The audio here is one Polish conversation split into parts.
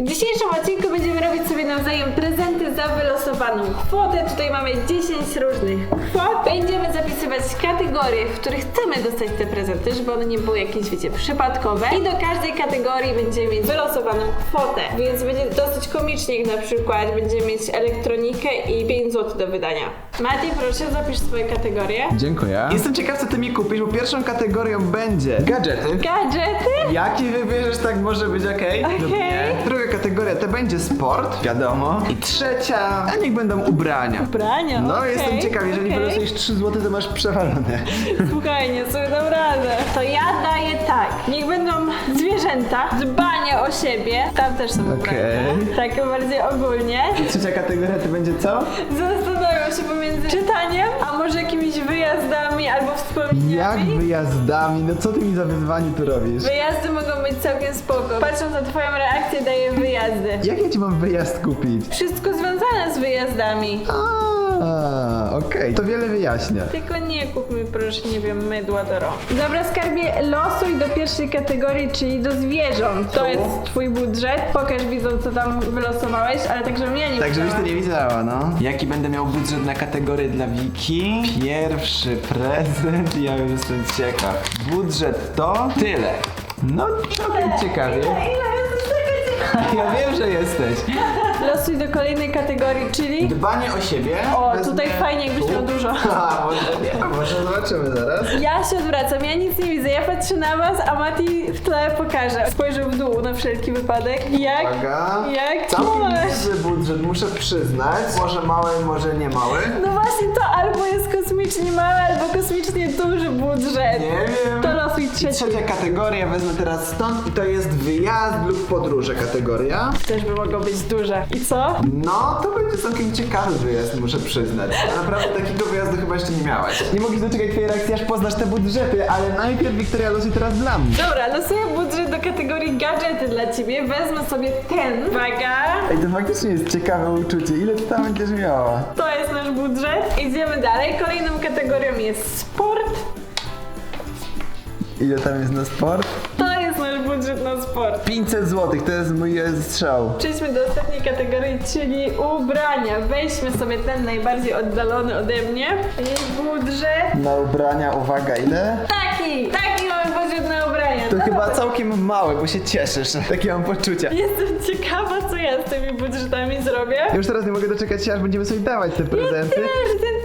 W dzisiejszym odcinku będziemy robić sobie nawzajem prezenty za wylosowaną kwotę. Tutaj mamy 10 różnych kwot. Będziemy zapisywać kategorie, w których chcemy dostać te prezenty, żeby one nie były jakieś, wiecie, przypadkowe. I do każdej kategorii będziemy mieć wylosowaną kwotę. Więc będzie dosyć komicznie, jak na przykład będziemy mieć elektronikę i 5 zł do wydania. Mati, proszę, zapisz swoje kategorie. Dziękuję. Jestem ciekaw, co ty mi kupisz, bo pierwszą kategorią będzie gadżety. Gadżety? Jaki wybierzesz, tak może być? Lub Okej. nie. Druga kategoria to będzie sport, wiadomo. I trzecia, a niech będą ubrania. Ubrania, No, okej, jestem ciekaw, jeżeli okej. wylosujesz 3 zł, to masz przewalone. Spokojnie, sobie dam radę. To ja daję tak. Niech będą zwierzęta, dbanie o siebie. Tam też są ubrania. Okej. Tak bardziej ogólnie. I trzecia kategoria to będzie co? Zastanawiam się pomiędzy czytaniem, a może jakimiś wyjazdami albo Jak wspomnieniami. wyjazdami? No co ty mi za wyzwanie tu robisz? Wyjazdy mogą być całkiem spoko. Patrząc na twoją reakcję, daję wyjazdy. Jak ja ci mam wyjazd kupić? Wszystko związane z wyjazdami. A, okej, to wiele wyjaśnia. Tylko nie kup mi proszę, nie wiem, mydła do rąk. Dobra, skarbie, losuj do pierwszej kategorii, czyli do zwierząt. To jest twój budżet. Pokaż widzom, co tam wylosowałeś, ale tak, żebym ja nie Tak, żebyś to widziała. nie widziała, no. Jaki będę miał budżet na kategorię dla Wiki? Pierwszy prezent, ja już jestem ciekaw. Budżet to tyle. No, całkiem ciekawie. Ile? Ile? Jesteś taka ciekawa. Ja wiem, że jesteś. Losuj do kolejnej kategorii, czyli... Dbanie o siebie. O, Wezmę tutaj fajnie, jakbyś tu. miał dużo. A, może nie, może zobaczymy zaraz. Ja się odwracam, ja nic nie widzę, ja patrzę na was, a Mati w tle pokaże. Spojrzał w dół na wszelki wypadek. Jak? Uwaga. Jak Całkiem masz? niezły budżet, muszę przyznać. Może mały, może nie mały. No właśnie to albo jest kosmicznie mały, albo kosmicznie duży budżet. Nie wiem. To losuj I trzeci. trzecia kategoria, wezmę teraz stąd i to jest wyjazd lub podróże kategoria. Też by mogło być duże. I co? No, to będzie całkiem ciekawy wyjazd, muszę przyznać. Naprawdę takiego wyjazdu chyba jeszcze nie miałaś. Nie mogę się doczekać twojej reakcji, aż poznasz te budżety, ale najpierw Wiktoria losuj teraz dla mnie. Dobra, losuję budżet do kategorii gadżety dla ciebie. Wezmę sobie ten. Uwaga. Ej, to faktycznie jest ciekawe uczucie. Ile ty tam będziesz miała? To jest nasz budżet. Idziemy dalej. Kolejną kategorią jest sport. Ile tam jest na sport? To budżet na sport. 500 zł, to jest mój strzał. Przejdźmy do ostatniej kategorii, czyli ubrania. Weźmy sobie ten najbardziej oddalony ode mnie. I budżet. Na ubrania, uwaga, ile? Taki! Taki mamy budżet na ubrania. To No chyba dobra. całkiem małe, bo się cieszysz. Takie mam poczucia. Jestem ciekawa, co ja z tymi budżetami zrobię. Już teraz nie mogę doczekać się, aż będziemy sobie dawać te prezenty. Też, ten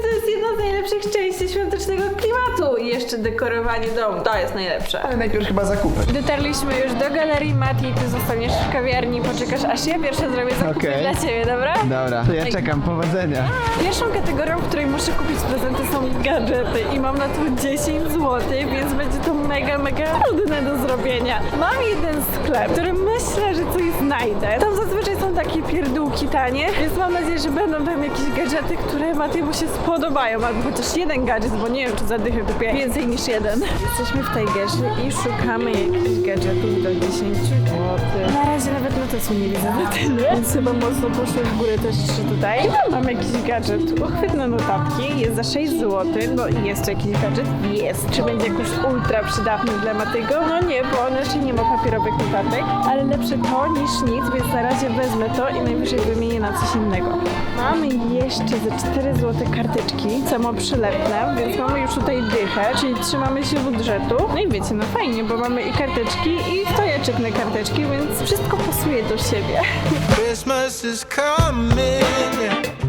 najlepszych części świątecznego klimatu. I jeszcze dekorowanie domu. To jest najlepsze. Ale najpierw chyba zakupy. Dotarliśmy już do galerii Mati, ty zostaniesz w kawiarni, poczekasz aż ja pierwsza zrobię zakupy Okej. dla ciebie, dobra? Dobra, to ja czekam, powodzenia. Pierwszą kategorią, w której muszę kupić prezenty są gadżety i mam na to 10 zł, więc będzie to mega, mega trudne do zrobienia. Mam jeden sklep, w którym myślę, że coś znajdę. Tam zazwyczaj są takie pierdółki tanie, więc mam nadzieję, że będą tam jakieś gadżety, które Matiemu się spodobają, albo chociaż jeden gadżet, bo nie wiem, czy za dychę kupię więcej niż jeden. Jesteśmy w Tigerze i szukamy jakichś gadżetów do 10 zł. Na razie nawet notacji nie widzę na tyle, więc chyba mocno poszły w górę też trzy tutaj. I mam jakiś gadżet, uchwytne notatki, jest za 6 zł, no i jest tu jakiś gadżet? Jest. Czy będzie jakoś ultra przydatny dla Matego? No nie, bo on jeszcze nie ma papierowych notatek, ale lepsze to niż nic, więc na razie wezmę to i najwyżej wymienię na coś innego. Mamy jeszcze za 4 zł karteczki samoprzylepne, więc mamy już tutaj dychę, czyli trzymamy się budżetu. No i wiecie, no fajnie, bo mamy i karteczki i stojeczek na karteczki, więc wszystko pasuje do siebie. Christmas is coming.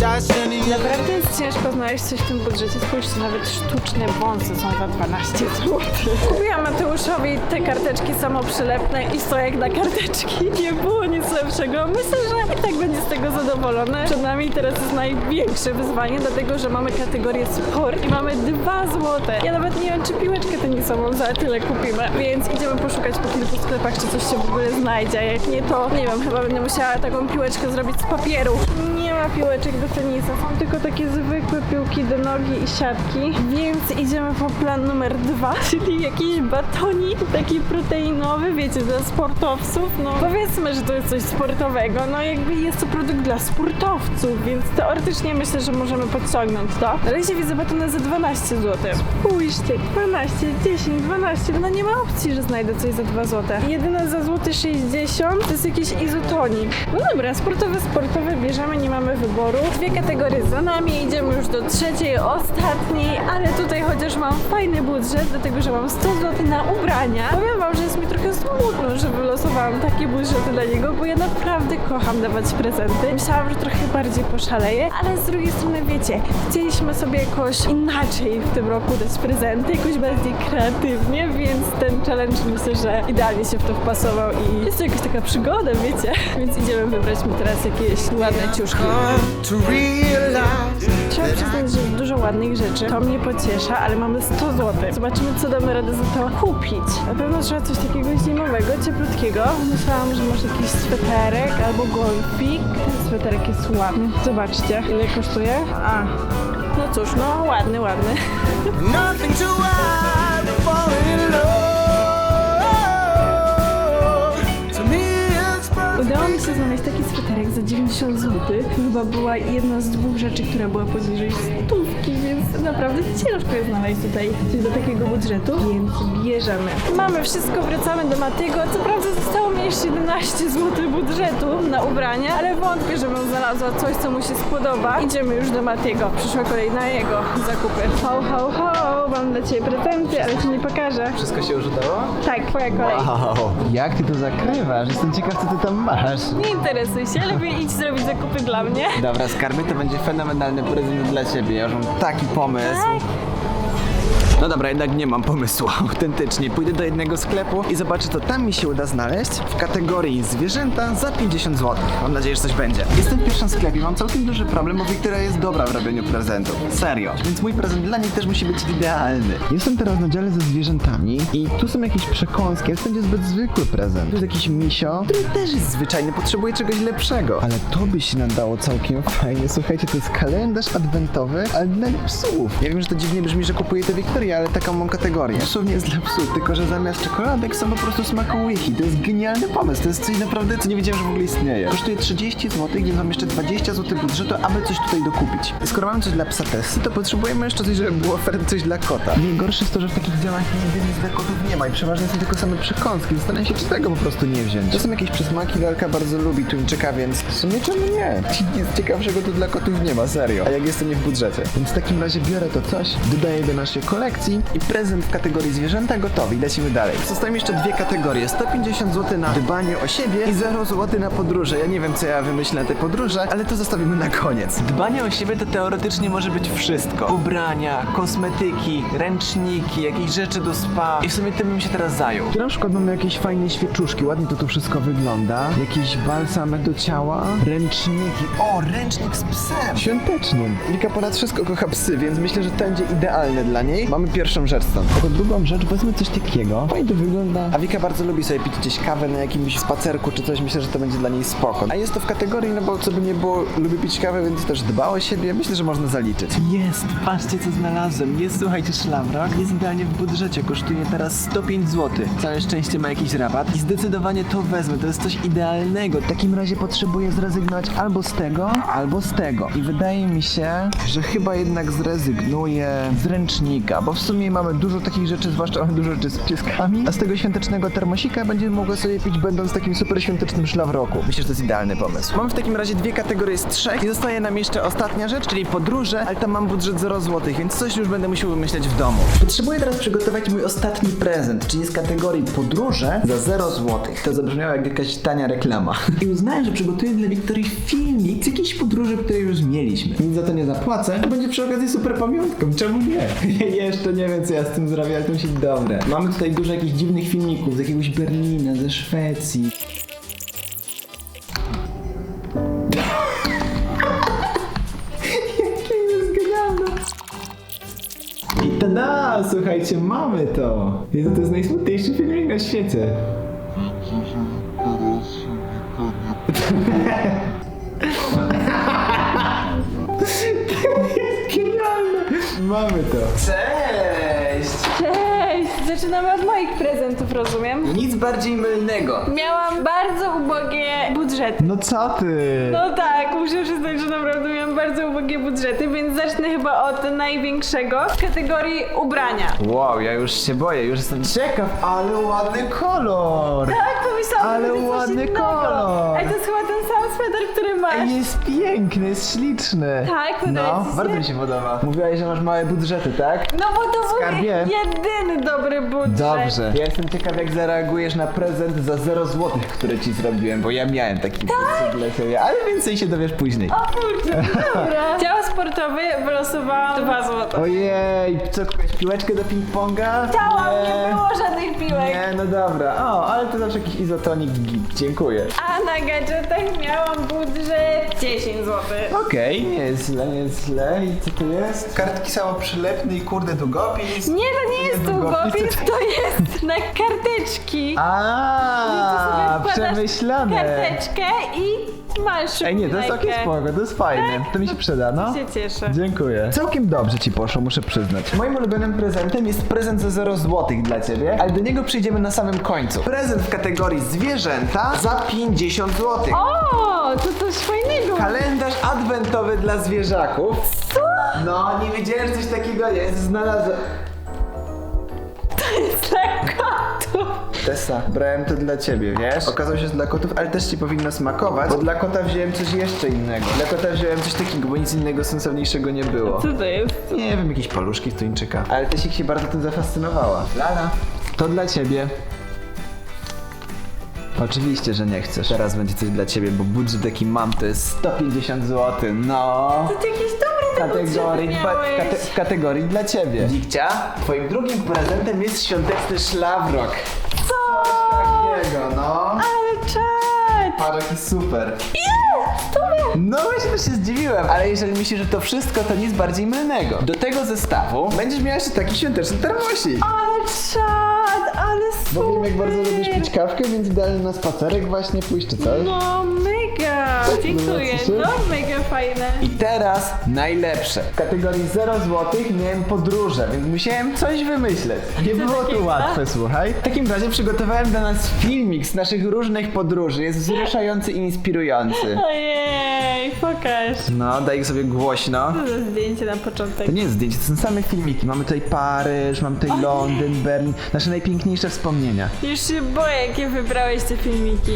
Naprawdę jest ciężko znaleźć coś w tym budżecie. Spójrzcie, nawet sztuczne wąsy są za 12 zł. Kupiłam Mateuszowi te karteczki samoprzylepne i stojak na karteczki. Nie było nic lepszego. Myślę, że i tak będzie z tego zadowolony. Przed nami teraz jest największe wyzwanie, dlatego że mamy kategorię sport i mamy 2 zł. Ja nawet nie wiem, czy piłeczkę tenisową za tyle kupimy, więc idziemy poszukać po kilku sklepach, czy coś się w ogóle znajdzie. Jak nie, to nie wiem, chyba będę musiała taką piłeczkę zrobić z papieru. Nie ma piłeczek do tenisa, są tylko takie zwykłe piłki do nogi i siatki, więc idziemy po plan numer dwa, czyli jakiś batonik taki proteinowy, wiecie, dla sportowców, no powiedzmy, że to jest coś sportowego, no jakby jest to produkt dla sportowców, więc teoretycznie myślę, że możemy podciągnąć to. Na razie widzę batony za 12 zł. Spójrzcie, 12, 10, 12, no nie ma opcji, że znajdę coś za 2 zł. Jedyne za złoty 60 to jest jakiś izotonik. No dobra, sportowe, sportowe bierzemy, nie mamy wyboru. Dwie kategorie za nami, idziemy już do trzeciej, ostatniej, ale tutaj chociaż mam fajny budżet, dlatego że mam 100 zł na ubrania. Powiem wam, że jest mi trochę smutno, że wylosowałam takie budżety dla niego, bo ja naprawdę kocham dawać prezenty. Myślałam, że trochę bardziej poszaleję, ale z drugiej strony wiecie, chcieliśmy sobie jakoś inaczej w tym roku dać prezenty, jakoś bardziej kreatywnie, więc ten challenge myślę, że idealnie się w to wpasował i jest to jakaś taka przygoda, wiecie? Więc idziemy wybrać mi teraz jakieś ładne ciuszki. To Trzeba przyznać, że dużo ładnych rzeczy. To mnie pociesza, ale mamy 100 zł. Zobaczymy, co damy radę za to kupić. Na pewno trzeba coś takiego zimowego, cieplutkiego. Myślałam, że może jakiś sweterek albo golfik. Ten sweterek jest ładny. Zobaczcie, ile kosztuje. A, no cóż, no ładny, ładny. Udało mi się znaleźć taki sweterek za 90 zł. Chyba była jedna z dwóch rzeczy, która była poniżej stówki, więc naprawdę ciężko jest znaleźć tutaj coś do takiego budżetu, więc bierzemy. Mamy wszystko, wracamy do Matiego. Co prawda zostało mi jeszcze 11 zł budżetu na ubrania, ale wątpię, żebym znalazła coś, co mu się spodoba. Idziemy już do Matiego. Przyszła kolej na jego zakupy. Ho, ho, ho, mam dla Ciebie prezenty, ale Ci nie pokażę. Wszystko się już udało? Tak, Twoja kolej. Wow, jak ty to zakrywasz? Jestem ciekaw, co ty tam masz. Nie interesuj się, lepiej idź zrobić zakupy dla mnie. Dobra, skarby to będzie fenomenalny prezent dla ciebie. Ja już mam taki pomysł. mesmo. Ai. No dobra, jednak nie mam pomysłu, autentycznie. Pójdę do jednego sklepu i zobaczę, co tam mi się uda znaleźć w kategorii zwierzęta za 50 zł. Mam nadzieję, że coś będzie. Jestem w pierwszym sklepie, mam całkiem duży problem, bo Wiktoria jest dobra w robieniu prezentów. Serio. Więc mój prezent dla niej też musi być idealny. Jestem teraz na dziale ze zwierzętami i tu są jakieś przekąski, jest to będzie zbyt zwykły prezent. Tu jest jakiś misio, który też jest zwyczajny, potrzebuje czegoś lepszego. Ale to by się nadało całkiem fajnie. Słuchajcie, to jest kalendarz adwentowy, ale dla psów. Ja wiem, że to dziwnie brzmi, że kupuję to Wiktorii, ale taką mam kategorię. Dosłownie jest dla psów, tylko że zamiast czekoladek są po prostu smakołyki. To jest genialny pomysł, to jest coś naprawdę, co nie wiedziałem, że w ogóle istnieje. Kosztuje 30 zł, więc mam jeszcze 20 zł budżetu, aby coś tutaj dokupić. Skoro mamy coś dla psa testy, to potrzebujemy jeszcze coś, żeby było coś dla kota. Najgorsze jest to, że w takich działach nigdy nic dla kotów nie ma i przeważnie są tylko same przekąski. Zastanawiam się, czy tego po prostu nie wziąć. Są jakieś przysmaki, lalka bardzo lubi tuńczyka, więc w sumie czemu nie? Nic ciekawszego tu dla kotów nie ma, serio. A jak jest to nie w budżecie. Więc w takim razie biorę to coś, dodaję do naszej kolekcji i prezent w kategorii zwierzęta gotowy. I lecimy dalej. Zostają jeszcze dwie kategorie. 150 zł na dbanie o siebie i 0 zł na podróże. Ja nie wiem, co ja wymyślę na te podróże, ale to zostawimy na koniec. Dbanie o siebie to teoretycznie może być wszystko. Ubrania, kosmetyki, ręczniki, jakieś rzeczy do spa. I w sumie tym bym się teraz zajął. Tu na przykład mamy jakieś fajne świeczuszki, ładnie to tu wszystko wygląda. Jakiś balsam do ciała, ręczniki. O, ręcznik z psem! Świątecznym. Wika ponad wszystko kocha psy, więc myślę, że to będzie idealne dla niej. Mamy pierwszą rzecz stąd. Jako drugą rzecz wezmę coś takiego. Fajnie to wygląda. A Wika bardzo lubi sobie pić gdzieś kawę na jakimś spacerku czy coś. Myślę, że to będzie dla niej spoko. A jest to w kategorii, no bo co by nie było, lubi pić kawę, więc też dba o siebie. Myślę, że można zaliczyć. Jest! Patrzcie, co znalazłem. Jest, słuchajcie, szlamrok. Jest idealnie w budżecie. Kosztuje teraz 105 zł. Całe szczęście ma jakiś rabat. I zdecydowanie to wezmę. To jest coś idealnego. W takim razie potrzebuję zrezygnować albo z tego, albo z tego. I wydaje mi się, że chyba jednak zrezygnuję z ręcznika, bo w sumie mamy dużo takich rzeczy, zwłaszcza mamy dużo rzeczy z pieskami, a z tego świątecznego termosika będziemy mogły sobie pić będąc w takim super świątecznym szlafroku. Myślę, że to jest idealny pomysł. Mam w takim razie dwie kategorie z trzech i zostaje nam jeszcze ostatnia rzecz, czyli podróże, ale tam mam budżet 0 zł, więc coś już będę musiał wymyśleć w domu. Potrzebuję teraz przygotować mój ostatni prezent, czyli z kategorii podróże za 0 zł. To zabrzmiało jak jakaś tania reklama. I uznałem, że przygotuję dla Wiktorii filmik z jakiejś podróży, które już mieliśmy. Nic za to nie zapłacę, to będzie przy okazji super pamiątką. Czemu nie? Jeszcze nie wiem, co ja z tym zrobię, ale to musi być dobre. Mamy tutaj dużo jakichś dziwnych filmików z jakiegoś Berlina, ze Szwecji. Jakie jest genialne. I tada! Słuchajcie, mamy to! Jezu, to jest najsmutniejszy filmik na świecie. mamy to. Cześć! Cześć! Zaczynamy od moich prezentów, rozumiem? Nic bardziej mylnego. Miałam bardzo ubogie budżety. No co ty? No tak, muszę przyznać, że naprawdę miałam bardzo ubogie budżety, więc zacznę chyba od największego w kategorii ubrania. Wow, ja już się boję, już jestem ciekaw, ale ładny kolor. Tak, pomyślałam, Ale że to jest coś ładny innego. kolor. Ej, to jest chyba ten sweter, który masz. Jest piękny, jest śliczny. Tak, No, ci się? bardzo mi się podoba. Mówiłaś, że masz małe budżety, tak? No bo to był Skarbie. jedyny dobry budżet. Dobrze. Ja jestem ciekaw, jak zareagujesz na prezent za 0 zł, który ci zrobiłem, bo ja miałem taki prezent dla ciebie, ale więcej się dowiesz później. O kurczę, dobra. Dział sportowy wylosowałam 2 zł. Ojej, co kupiłeś piłeczkę do ping-ponga? Chciałam, nie było żadnych piłek. Nie, no dobra. O, ale to zawsze jakiś izotonik git. Dziękuję. A na gadżetach miałam budżet 10 zł. Okej, nie jest źle, nie jest źle. I co to jest? Kartki samoprzylepne i kurde długopis. Nie, to nie jest długopis, to jest na karteczki. A, wkładasz przemyślane. Karteczkę i masz Ej, nie, to jest takie spoko, to jest fajne. To mi się przyda, no. się cieszę. Dziękuję. Całkiem dobrze ci poszło, muszę przyznać. Moim ulubionym prezentem jest prezent za 0 zł dla ciebie, ale do niego przyjdziemy na samym końcu. Prezent w kategorii zwierzęta za 50 zł. O, to coś fajnego. Kalendarz adwentowy dla zwierzaków. Co? No, nie wiedziałem, że coś takiego jest. Znalazłem. Dla kotów. Tessa, brałem to dla ciebie, wiesz? Okazało się, że dla kotów, ale też ci powinno smakować, bo dla kota wziąłem coś jeszcze innego. Dla kota wziąłem coś takiego, bo nic innego sensowniejszego nie było. Co to jest? Nie wiem, jakieś paluszki z tuńczyka. Ale Tesik się bardzo tym zafascynowała. Lala, to dla ciebie. Oczywiście, że nie chcesz. Teraz będzie coś dla ciebie, bo budżet jaki mam to jest 150 zł. No. To ty te Kategorii, ba- miałeś. kate- kategorii dla ciebie. Dikcia, twoim drugim prezentem jest świąteczny szlafrok. Co? Takiego, no. Ale czad. Patrz, jaki super. Jest, to No właśnie też się zdziwiłem, ale jeżeli myślisz, że to wszystko, to nic bardziej mylnego. Do tego zestawu będziesz miała jeszcze taki świąteczny termosik. Ale czad, ale super. Bo wiem, jak bardzo lubisz pić kawkę, więc idealny na spacerek właśnie pójść, czy coś? No mega, dziękuję, no mega fajne. I teraz najlepsze. W kategorii 0 zł miałem podróże, więc musiałem coś wymyśleć. Nie było to takiego? łatwe, słuchaj. W takim razie przygotowałem dla nas filmik z naszych różnych podróży. Jest wzruszający i inspirujący. Ojej, pokaż. No, daj sobie głośno. Co za zdjęcie na początek? To nie jest zdjęcie, to są same filmiki. Mamy tutaj Paryż, mamy tutaj Londyn, Berlin. Nasze najpiękniejsze wspomnienia. Już się boję, jakie wybrałeś te filmiki.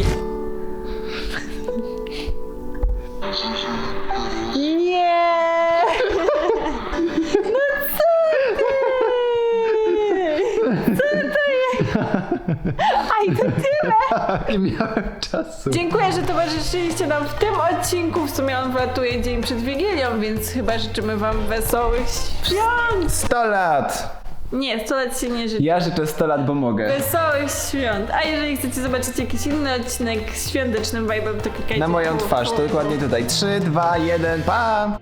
Jest? Aj, to tyle! Nie miałem czasu. Dziękuję, że towarzyszyliście nam w tym odcinku. W sumie on wlatuje dzień przed Wigilią, więc chyba życzymy wam wesołych świąt. 100 lat! Nie, 100 lat się nie życzy. Ja życzę 100 lat, bo mogę. Wesołych świąt. A jeżeli chcecie zobaczyć jakiś inny odcinek z świątecznym vibe'em, to klikajcie Na moją twarz, to dokładnie tutaj. 3, 2, 1, pa!